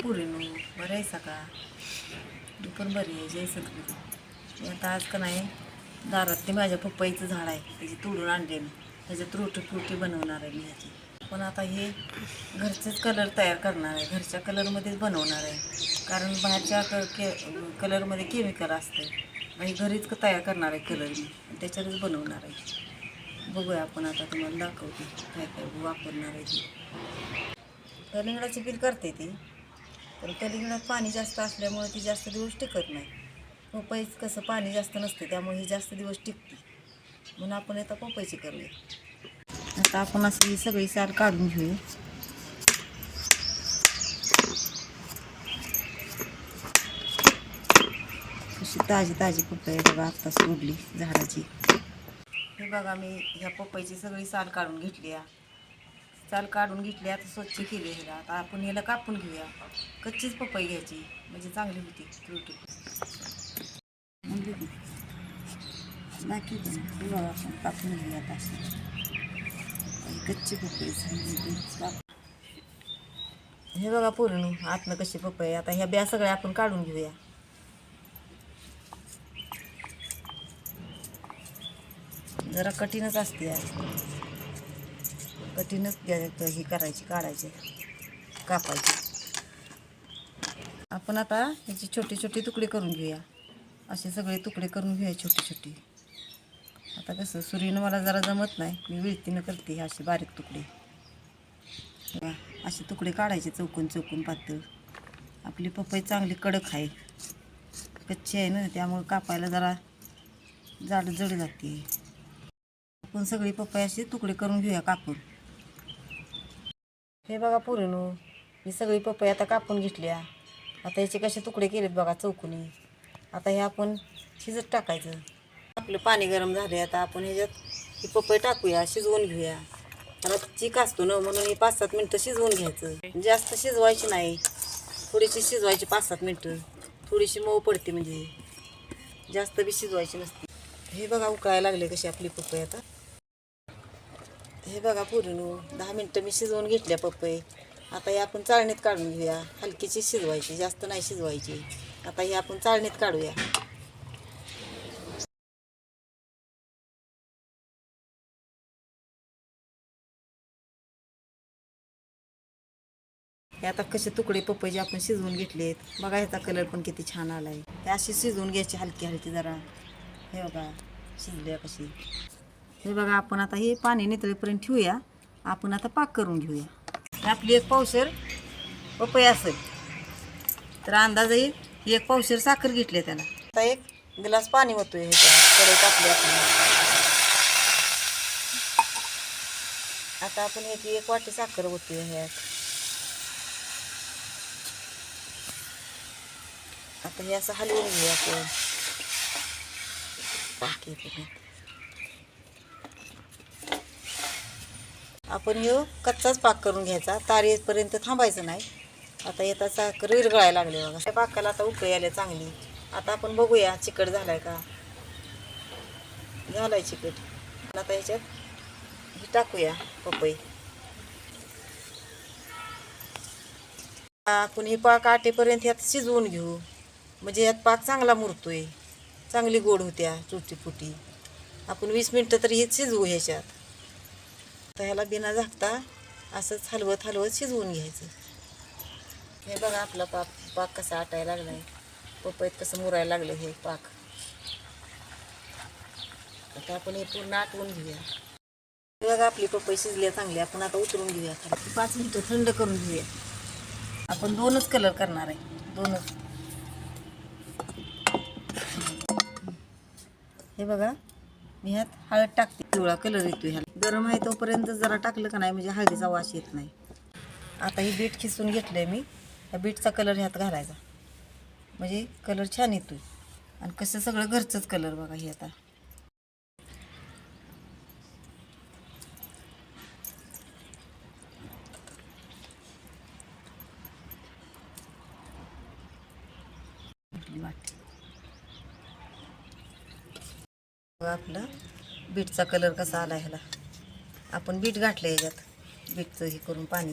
पुरीनो बरं आहे सका तू पण बरी आहे जय सगळी आता आज का नाही दारात ते माझ्या पप्पाईचं झाड आहे त्याची तोडून आणले मी. त्याच्यात रोटी फ्रुटी बनवणार आहे मी ह्याची. पण आता हे घरचेच कलर तयार करणार आहे घरच्या कलरमध्येच बनवणार आहे. कारण बाहेरच्या क के कलरमध्ये केमिकल असते आणि घरीच तयार करणार आहे कलर मी. त्याच्यातच बनवणार आहे. बघूया आपण आता तुम्हाला दाखवते काय काय वापरणार आहे ती. कलिंगडाची बिल करते ती. पण कलिंगडात पाणी जास्त असल्यामुळे ती जास्त दिवस टिकत नाही. पपईच कसं पाणी जास्त नसते त्यामुळे ही जास्त दिवस टिकते. म्हणून आपण आता पपईची करूया. आता आपण अशी ही सगळी साल काढून घेऊया अशी ताजी ताजी पपई आहे बघा आत्ताच उडली झाडाची. हे बघा मी ह्या पपईची सगळी साल काढून घेतली आहे. साल काढून घेतली आता स्वच्छ केली ह्याला आता आपण याला कापून घेऊया. कच्चीच पपई घ्यायची. म्हणजे चांगली होती रोटी बाकी आपण कापून घेऊया आता. कच्ची पपई हे बघा पूर्ण आतनं कशी पपई आता ह्या ब्या सगळ्या आपण काढून घेऊया. जरा कठीणच असते यार. कठीणच घ्या- हे करायची काढायचे कापायचे. आपण आता ह्याची छोटे छोटे तुकडे करून घेऊया. असे सगळे तुकडे करून घेऊया छोटे छोटे. आता कसं सूर्यनं मला जरा जमत नाही. मी विळतीनं करते हे असे बारीक तुकडे. असे तुकडे काढायचे चौकून चौकून पातळ. आपली पपई चांगली कडक आहे. कच्ची आहे ना त्यामुळे कापायला जरा जाड जड जाते. आपण सगळी पपई असे तुकडे करून घेऊया कापून. हे बघा पुरेनो ही सगळी पपई आता कापून घेतल्या. आता याचे कसे तुकडे केलेत बघा चौकोनी. आता हे आपण शिजत टाकायचं. आपलं पाणी गरम झाले आता आपण ह्याच्यात ही पपई टाकूया शिजवून घेऊया. त्याला चिक असतो ना म्हणून हे पाच सात मिनटं शिजवून घ्यायचं. जास्त शिजवायची नाही. थोडीशी शिजवायची पाच सात मिनटं. थोडीशी मऊ पडते म्हणजे. जास्त बी शिजवायची नसते. हे बघा उकळायला लागले कशी आपली पपई आता. हे बघा पुरणू दहा मिनटं मी शिजवून घेतल्या पपई. आता हे आपण चाळणीत काढून घेऊया. हलकीची शिजवायची जास्त नाही शिजवायची. आता हे आपण चाळणीत काढूया. हे आता कसे तुकडे पपईचे आपण शिजवून घेतलेत बघा ह्याचा कलर पण किती छान आलाय. ते अशी शिजवून घ्यायची हलकी हलकी जरा. हे बघा शिजल्या कशी. हे बघा आपण आता हे पाणी नितळेपर्यंत ठेवूया. आपण आता पाक करून घेऊया. आपली एक पावसर पपई असेल. तर अंदाज येईल एक पावसर साखर घेतली त्याला. आता एक ग्लास पाणी होतोय ह्याच्यात. कढई टाकली आपण. आता आपण ह्याची एक वाटी साखर होतोय ह्यात. आता हे असं हलवून घेऊया आपण पाक येईपर्यंत. आपण ह्यो कच्चाच पाक करून घ्यायचा. तार येतपर्यंत थांबायचं नाही. आता येता साखर विरगळायला लागले बघा. त्या पाकाला आता उकळी आल्या चांगली. आता आपण बघूया चिकट झालाय का? झालाय चिकट. आता ह्याच्यात हे टाकूया पपई. आपण हे पाक आटेपर्यंत ह्यात शिजवून घेऊ. म्हणजे ह्यात पाक चांगला मुरतोय. चांगली गोड होत्या चुटीपुटी आपण वीस मिनटं तरी हे शिजवू ह्याच्यात. तर ह्याला बिना झाकता असंच हलवत हलवत शिजवून घ्यायचं. हे बघा आपला पाक पाक कसा आटायला लागलाय. पपईत कसं मुरायला लागलं हे पाक. आता आपण हे पूर्ण आटवून घेऊया. हे बघा आपली पपई शिजली चांगली. आपण आता उतरून घेऊया पाच मिनटं थंड करून घेऊया. आपण दोनच कलर करणार आहे. दोनच. हे बघा मी ह्यात हळद टाकते. पिवळा कलर येतो ह्याला. गरम आहे तोपर्यंत जरा टाकलं का नाही म्हणजे हळदीचा वास येत नाही. आता ही बीट खिसून घेतलंय मी. या बीटचा कलर ह्यात घालायचा. म्हणजे कलर छान येतो आणि कसं सगळं घरचंच कलर बघा हे आता. आपलं बघा आपला बीटचा कलर कसा आला ह्याला. आपण बीट घातलं याच्यात. बीटचं हे करून पाणी.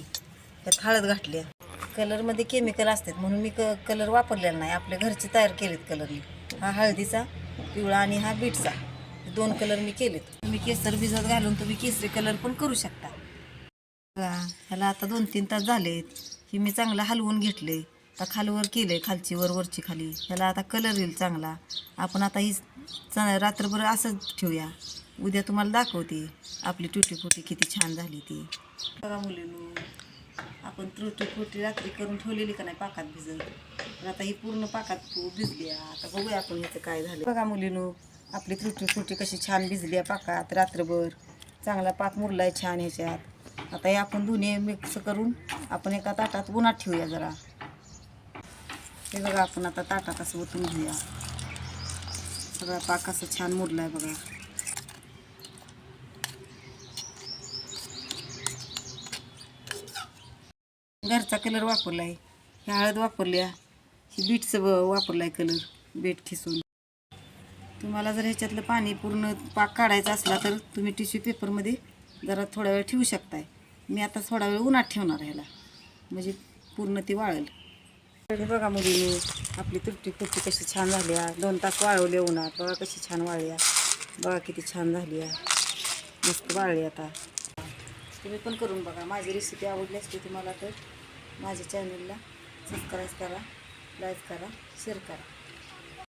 ह्यात हळद घातली कलरमध्ये केमिकल असतात म्हणून मी क कलर वापरलेला नाही. आपल्या घरचे तयार केलेत कलर मी. हा हळदीचा पिवळा आणि हा बीटचा. दोन कलर मी केलेत. तुम्ही केसर भिजत घालून तुम्ही केसरी कलर पण करू शकता. ह्याला आता दोन तीन तास झालेत. हे मी चांगलं हलवून घेतले आता खालवर आहे खालची वर वरची खाली. ह्याला आता कलर येईल चांगला. आपण आता ही रात्रभर असंच ठेवूया. उद्या तुम्हाला दाखवते आपली तुटी फुटी किती छान झाली ती. बघा मुलीनो आपण त्रुटी फुटी रात्री करून ठेवलेली का नाही पाकात भिजत? पण आता ही पूर्ण पाकात भिजली आहे. आता बघूया आपण ह्याचं काय झालं. बघा मुलीनो आपली त्रुटी फुटी कशी छान भिजली आहे पाकात रात्रभर. चांगला पाक आहे छान ह्याच्यात. आता हे आपण दोन्ही मिक्स करून आपण एका ताटात उन्हात ठेवूया जरा. हे बघा आपण आता ताटात असं ओतून घेऊया. सगळा पाक असं छान मुरलाय बघा. घरचा कलर वापरलाय. ही हळद वापरली आहे. ही बीटचं व- वापरलाय कलर बीट खिसून. तुम्हाला जर ह्याच्यातलं पाणी पूर्ण पाक काढायचा असला तर तुम्ही टिश्यू पेपरमध्ये जरा थोडा वेळ ठेवू शकताय. मी आता थोडा वेळ उन्हात ठेवणार ह्याला. म्हणजे पूर्ण ती वाळेल. हे बघा मुलीने आपली तुरटी फुटी कशी छान झाली आहे दोन तास वाळवले उन्हात. बघा कशी छान वाळली आहे बघा किती छान झाली आहे मस्त वाळली आता. तुम्ही पण करून बघा. माझी रेसिपी आवडली असते तुम्हाला तर माझ्या चॅनलला सबस्क्राईब करा लाईक करा शेअर करा.